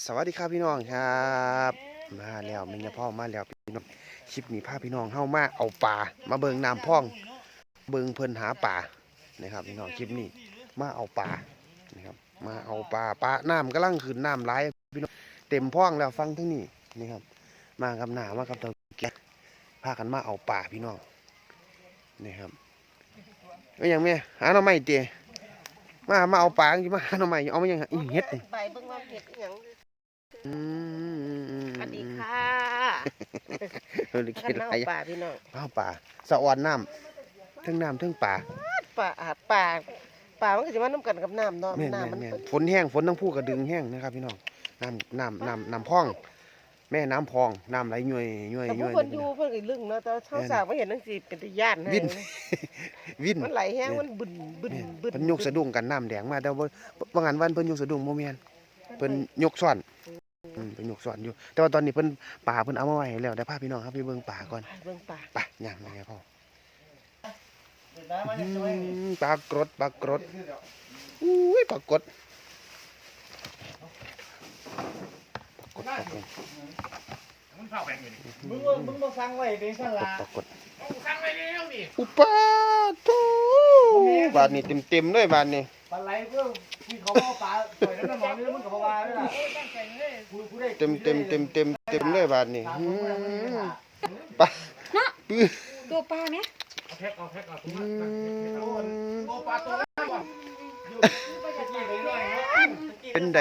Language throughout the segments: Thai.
สวัสดีครับพี่น้องครับ มาแล้วมิญพ่อมาแล้วพี่น้องคลิปนี้พาพี่น้องเข้ามาเอาป่ามาเบิงน้ำพ่อง เบิงเพิ่นหาป่านะครับพี่น้องคลิปนี้มาเอาป่านะครับมาเอาป่าป่าน้ำกำลังขึ้นน้ำไหลายพี่น้องเต็มพ่องแล้วฟังทั้งนี้นี่ครับ มากับหนามากับเตาแก่พากันมาเอาป่าพี่น้องนี่ครับก็ยังแม่หาหน่อไม้เตี๋ยมามาเอาป่าจริงมาหาหน่อไม้เอาไมายังอีเฮ็ดนี่ใบเบิ่งว่าเห็ดอีหยัง สวัสดีค่ะเออกัคินดเอาอะไรป่าพี่น้องเอาป่าสะออนน้ำทั้งน้ำทั้งป่าป่าอาหารป่าป่ามันก็สิมาน้ำกันกับน้ำเนาะแม่นน้ำมันแม่นฝนแห้งฝนทั้งผู้กระดึงแห้งนะครับ พี่น้องน้ำน้ำน้ำน้ำพอง แม่น้ำพองน้ำไหลย่อยย่อยแต่ผู้ย่อยคนอยู่เพิ่นก็ลึงเนาะแต่เฮาสร้างบ่เห็นจังซี่เป็นตาย่านให้วินวินมันไหลแห้งมันบึนบึนแม่นบึนเพิ่นยกสะดุ้งกันน้ำแดงมาแต่ว่าบางงานวันเพิ่นยกสะดุ้งโมเมนเพิ่นยกซ่อนอืม เพิ่นยกซ่อนอยู่ แต่ว่าตอนนี้เพิ่นป่าเพิ่นเอามาไว้ให้แล้วแต่พาพี่น้องครับไปเบิ่งป่าก่อนไปเบิ่งป่าไปย่างมาไงพ่ออืมปลากรดปลากรดอุ้ยปลากรดปลากรดปลากรดมันเผาแบ่งอยู่นี่มึงว่ามึงมาฟังไว้เป็นสลาปรากฏเอาสั่งไว้แล้วนี่อุปาทูบาทนี่เต็มเต็มๆเลยบาทนี่ปลาไหลเพื่อที่เขาเอาปลาปล่อยน้ำหมอนนี่มึงกับปลาวาด้วยล่ะกูกูได้เต็มเต็มเต็มเต็มเต็มเลยบาทนี่ถามอืมึงว่ามึงไม่มถามปะปื้อตัวปลาไหมเอาแพ็คเอาแพ็คเอาถุอืงมามโอ้ปลาตัวนั้นว่ะเป็นได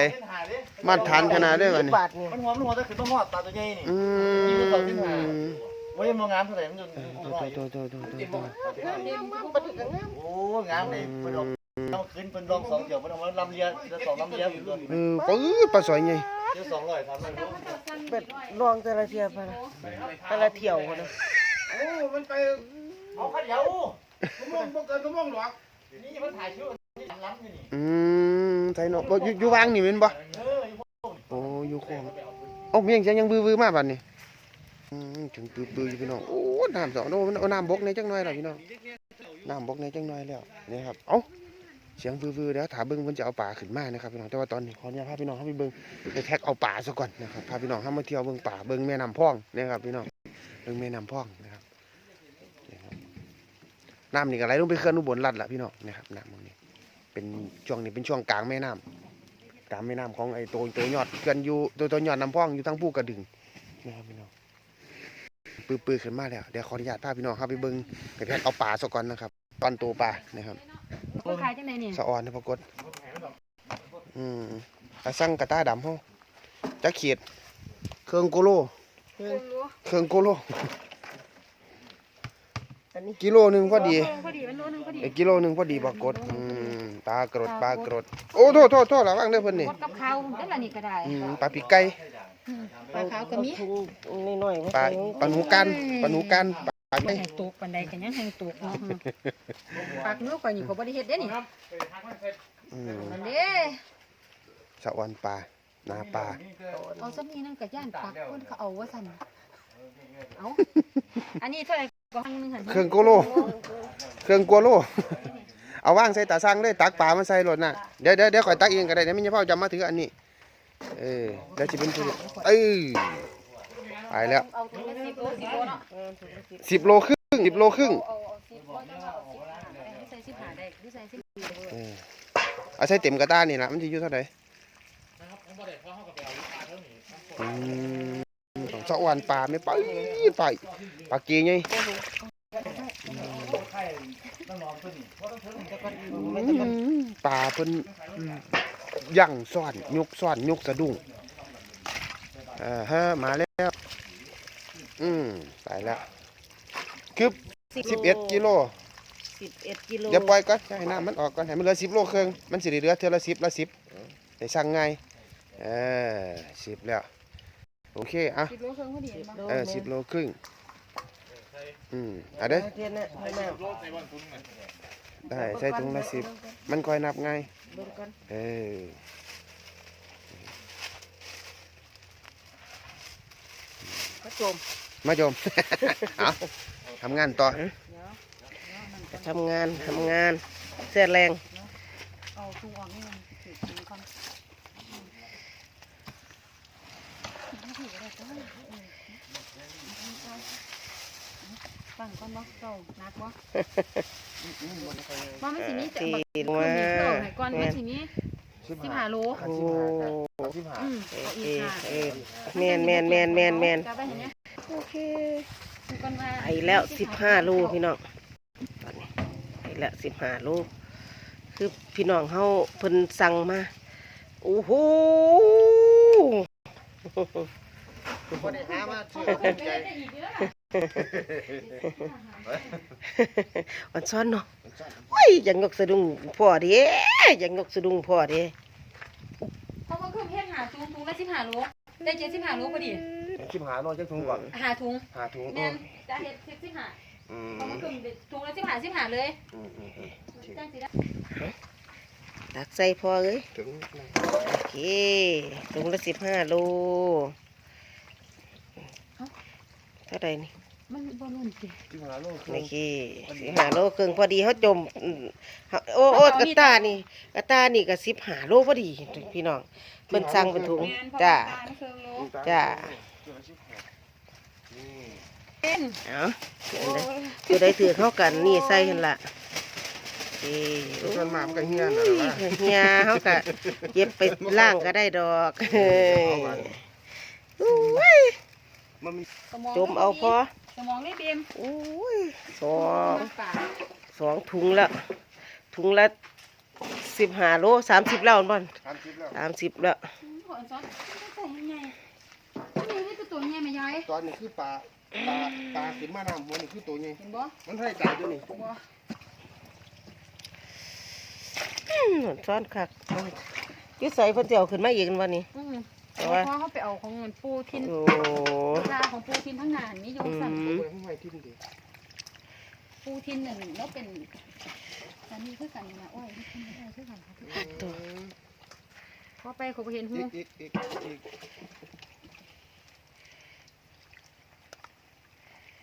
มาตรฐานขนาดเลยบาทนี่บาทนี่มันหัวมันหัวแต่คือต้องหอดปลาตัวใหญ่นี่อืมโอ้ยมองงามเท่าไหร่มันจนโตโตโตโตโตโตงามมากบ่ถึงกับงามโอ้งามเลยเป็นลอง ต้องขึ้นเป็นลองสองเกี่ยวเป็นเอามาลำเลียจะสองลำเลียอยู่ตัวเออปื้อปลาสอยไงเดี๋ยวสองร้อยสามร้อยเป็ดลองแต่ละเที่ยวไปนะแต่ละเที่ยวพุ่นน่ะโอ้มันไปเอาขันเหยาชั่วโมงบ่เกินชั่วโมงหรอกนี่มันถ่ายชื่อนี่ล้ำอยู่นี่อืมใส่เนาะบ่อยู่อยู่วางนี่แม่นบ่เออโอ้อยู่คลองเอ้าเมียงจังยังบื้อๆมาบัดนี้อืมถึงปื้อๆอยู่พี่น้องโอ้น้ำสองโอ้เอาน้ำบกในจังหน่อยล่ะพี่น้องน้ำบกในจังหน่อยแล้วนี่ครับเอ้า เสียงบื้อๆแล้วถามเบิ่งเพิ่นจะเอาป่าขึ้นมานะครับพี่น้องแต่ว่าตอนนี้ขออนุญาตพาพี่น้องเข้าไปเบิ่งไปแท็กเอาป่าซะก่อนนะครับพาพี่น้องเข้ามาเที่ยวเบิ่งป่าเบิ่งแม่น้ำพ่องนะครับพี่น้องเบิ่งแม่น้ำพ่องนะครับน้ำนี่ก็ไหลลงไปเขื่อนอุบลรัฐละพี่น้องนะครับน้ำตรงนี้เป็นช่วงนี้เป็นช่วงกลางแม่น้ำกลางแม่น้ำของไอ้ตัวตัวยอดเขื่อนอยู่ตัวตัวยอดน้ำพ่องอยู่ทั้งผู้กระดึงนะครับพี่น้องปื้อปื้อขึ้นมาแล้วเดี๋ยวขออนุญาตพาพี่น้องเข้าไปเบิ้งไปแพทย์เอาป่าซะก่อนนะครับตอนตัวป่านะครับ ตัวขายจังไหนเนี่ยสะออนนะปรากฏอืมอาสั่งกระต้าดำเขาจะเขียดเครื่องโกโลคนรู้เครื่องโกโลอันนี้กิโลหนึ่งพอดีพอดีมันโลนึงพอดีไอ้กิโลหนึ่งพอดีปรากฏอืมปลากรดปลากรดโอ้โทษโทษโทษระวังเด้อเพิ่นนี่กดกับข้าวได้ละนี่ก็ได้อืมปลาปีกไก่ปลาขาวก็มีถุงน้อยๆมาปลาใส่ปลาหนูกันปลาหนูกันปลา บ่ไก่ให้ตกปานใดก็ยังให้ตกเนาะปากนู้นข่อยนี่เขาบ่ได้เฮ็ดเด้นี่อืมนั่นเด้สะออนปลานาปลาเอาซะมีนั่นก็ย่านปากคนเขาเอาว่าซั่นเอาอันนี้เท่าไหร่ก็หังนึงหั่นเครื่องโกโล เครื่องกัวโล เอาว่างใส่ตาสั่งเลยตักปลามาใส่รถน่ะเดี๋ยวเดี๋ยวเดี๋ยวข่อยตักเองก็ได้เดี๋ยวมิจะพ่อจะมาถืออันนี้ เออเดี๋ยวจะเป็นผู้เอ้ย ไปแล้วเอาถึง10โล10โลเนาะสิบโลครึ่งสิบโลครึ่งเอาเอา10บ่ต้องเอา10ใส่15ได้หรือใส่10เออเอาใส่เต็มกระต้านี่ละมันจะอยู่เท่าไหร่อืมสะออนปลาไม่ไปไปปลากยไงไข่น้ำหมอนตัวนี้เพราะต้องเทิงอืมปลาเพิ่นย่างซ่อนยกซ่อนยกสะดุ้งอ่าฮะมาแล้ว อืมไปแล้วคือสิบเอ็ดกิโลสิบเอ็ดกิโลเดี๋ยวปล่อยก่อนให้น้ำมันออกก่อนให้มันเหลือสิบโลครึ่งมันสิได้เหลือเท่าละสิบละสิบได้สั่งไงายเออสิบแล้วโอเคอะ10โลครึ่งพอดีเห็นบ่เออสิบโลครึ่งอืมเอะเด้อเทียนน่ะให้น้โลดในวันทุนไงได้ใส่ถุงละสิบมันคอยนับไงายำเบิ่งกันเออกระโจม มาโยม เอาทำงานต่อทำงานทำงานเสียแรงเอาถุงออกนี่มันสิกินก่อนฟังก่อนบ่เจ้านักบ่ว่ามันสิมีแต่ตีบักลงคืมานนี้เจ้าให้ก่อนแม่มันนสิมีสิบสิบห้าห้าโลโอ้สิบห้าอืมเอเอาเออีกค่ะเอแมนแมนแมนแมนแมน จับไว้เห็นไหมโอเคดูก่อนว่าไปแล้วสิบห้าลูกพี่น้องตอนนี้ไปแล้วสิบห้าลูกคือพี่น้องเฮาเพิ่นสั่งมาโอ้โหบ่ได้หามาซื้อเอาไปเลยได้อีกเด้อวันซ้อนเนาะโอ้ยอยังงกสะดุ้งพ่อเด้อยังงกสะดุ้งพ่อเด้เพราะว่าเครื่องเฮ็ดหาถุงถุงละสิบห้าโลได้เจ็ดสิบห้าโลพอดี สิบห้าโลจักถุงก่อนหาถุงหาถุงแม่นจะเฮ็ดสิบสิบห้าอืมเพราะว่าเครื่องถุงละสิบห้าสิบห้าเลยอืมอืมอืมจังสิได้ตักใส่พ่อเอ้ยถึงโอเคถุงละสิบห้าโลเท่าไหรนี่มันบ่นุ่นสิสิบห้าโลครึ่นี่งคือสิบห้าโลครึ่งพอดีเขาจมอืมเขาโอ้โอ้กระตานี่กระตานี่ก็สิบห้าโลพอดีพี่น้องเพิ่นสั่งเป็นถุงแม่นเพราะจ้าว่าตาล เครื่องโลจ้านี่เป็นเอาเดี๋ยวได้คือได้ถือเข้ากันนี่ใส่เห็นละเอ้ยส่วนมากมันก็เฮียนน่ะล่ะเฮียเขาก็เย็บไปล่างก็ได้ดอกเฮ้ยอุ้ยมันมีสมองจมเอาพอสมองนี่เบมอุ้ยสองปากสองถุงละถุงละสิบห้าโลสามสิบแล้วบ่นสามสิบแล้วสามสิบแล้ว ตัวตัวใหญ่ไหมยายตอนนี้คือปลาปลาปลาขึ้นมาน้ำมันนี่คือตัวใหญ่เห็นบ่มันให้ตายตัวนี้บ่อืมซ้อนคักอยุ่ใส่เพิ่นสิเจียวขึ้นมาอีกกันวันนี้อืมแต่เพว่าราะเขาไปเอาของเงินปูทินโอ้ราของปูทินทั้งงานนี่อยู่สั่นอืมตัวให้ให้ทิ้งดิปูทินหนึ่งแล้วเป็นอันนี้คือกันนะโอ้ยนี่คือกันคือกันค่ะตัวพอไปเขาไปเห็นหู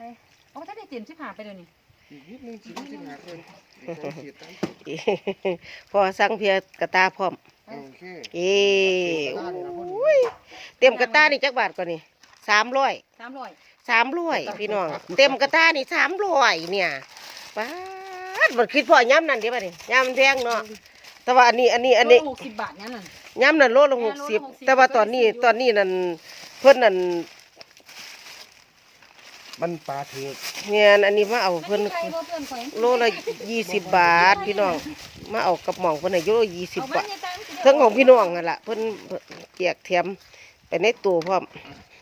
อีกอีกอีกอีกไปโอ้ถ้าได้เตรียมชิบหาไปเดี๋ยวนี้อีกนิดนึงสิบสิบห้าคนอีกสองขีดตามพอสั่งเพียกระตาพร้อม โอเคเอ้อุ้ยเต็มกระตานี่จักบาทก่อนนี่สามร้อยสามร้อยสามร้อยพี่น้อง เต็มกระตานี่สามร้อยเนี่ยป้าดมันคิดพอย่ำนั่นเดิบ่นี่ย่ำแพงเนาะแต่ว่าอันนี้อันนี้อันนี้หกสิบบาทนั่นน่ะย่ำนั่นโลละหกสิบโลละ60แต่ว่าตอนนี้ตอนนี้นั่นเพิ่นนั่น มันปลาเถือกเนี่ยอันนี้มาเอาเพิ่นไม่มีใครบ่เพื่อนข่อยโลละยี่สิบบาทพี่น้อง มาเอากับหม่องเพิ่นให้โลละยี่สิบเอาบาทไว้ในตังค์สิเทั้งของพี่น้องนั่นล่ะเพิ่นแจกแถมไปในตู้พร้อม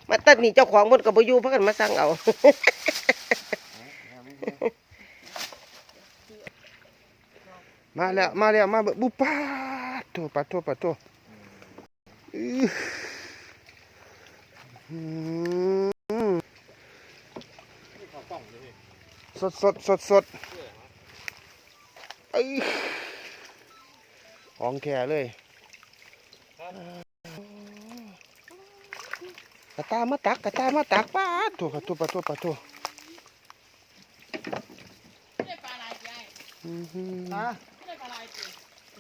มาตัดนี่เจ้าของเพิ่นก็บ่อยู่พากันมาสั่งเอามาแล้วมาแล้วมาเบิดบุปลาโตปลาโตปลาโตอื้อหือ สดสดสดสดเอ้ยของแค่เลยกระตามาตักกระตามาตักปลาโตปลาโตปลาโตปลาโตอื้อหือ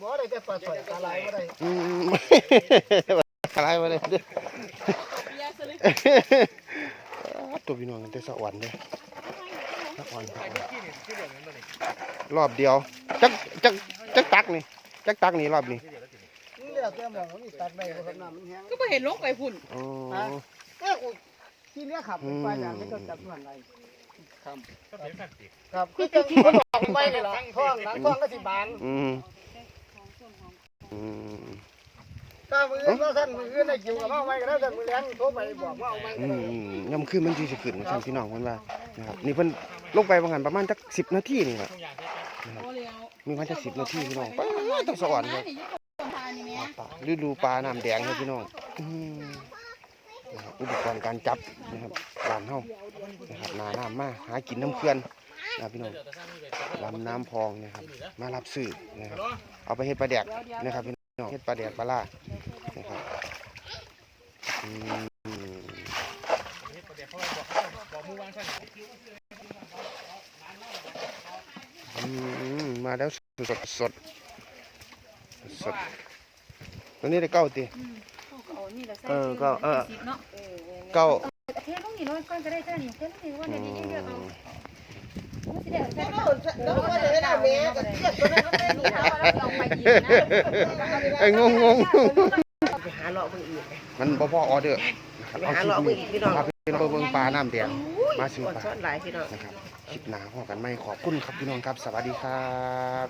บ่ได้แต่ปลาสวยปลาไหลบ่ได้อืมอะไรมาเลยตัวพี่น้องกันแต่สวรรค์เลย สวรรค์รอบเดียว จักจักจักตักนี่ จักตักนี่รอบนี้นี่แล้วแต่มองว่านี่ตักได้บ่ครับน้ำมันแห้งก็บ่เห็นลกไปพุ่นโอ้เอ้ยกูที่เนี้ยขับไปปลาอย่างนี้ก็จับมันได้ครับครับคือจังคนบอกไปนี่ล่ะท้องหลังท้องก็สิบานอืมอืม ถ้ามืออื่นว่าท่านมืออื่นได้กิวกับมาเอาไว้ก็ได้แต่มือแรงโทรไปบอกว่าเอาไว้อืได้มย่ำขึ้นมันที่สิขึ้นท่านพี่น้องคนว่านะครับนี่เพิ่นลงไปบางหันประมาณจักสิบนาทีนี่แหละนะครับมีประมาณจักสิบนาทีพี่น้องไปต้องสวรรค์เลยนี่อยู่ตรงทางนี่แม่ปลาฤดูปลาน้ำแดงเลยพี่น้องอืมนะครับอุปกรณ์การจับนะครับบ้านเฮานะครับนาน้ำมาหากินน้ำเขื่อนนะพี่น้องลำน้ำพองนะครับมารับซื้อนะครับเอาไปเฮ็ดปลาแดกนะครับพี่น้อง เฮ็ดปลาแดกปลาล่านะครับอืมอืมมาแล้วสดสดสดสดตัวนี้ได้เก้าตีเอานี่ละใส่เออก็เออสิบเนาะเก้าเทลงนี่ร้อยก้อนก็ได้เท่านี้เทลงนี่ว่าเดี๋ยวนี้เยอะๆเอามันสิได้เอา แล้วเท่าเราแล้วก็เลยเอาแม่ก็เทียบตัวนั้นก็ได้นี่เอาเอาเราเอาไปอีกนะไอ้ยงงงไปหาเลาะเบิ่งอีกมันบ่พอออเดอร์นะครับไปเอาหาคลิปเลาะเบิ่งนี้อีกพี่น้องพาพี่น้องไปเบิ่งปลาน้ำแดงมาซื้อก่อนปลาซ้อนหลายพี่น้องนะครับคลิปหน้าพอกันไหมขอบคุณครับพี่น้องครับ สวัสดีครับ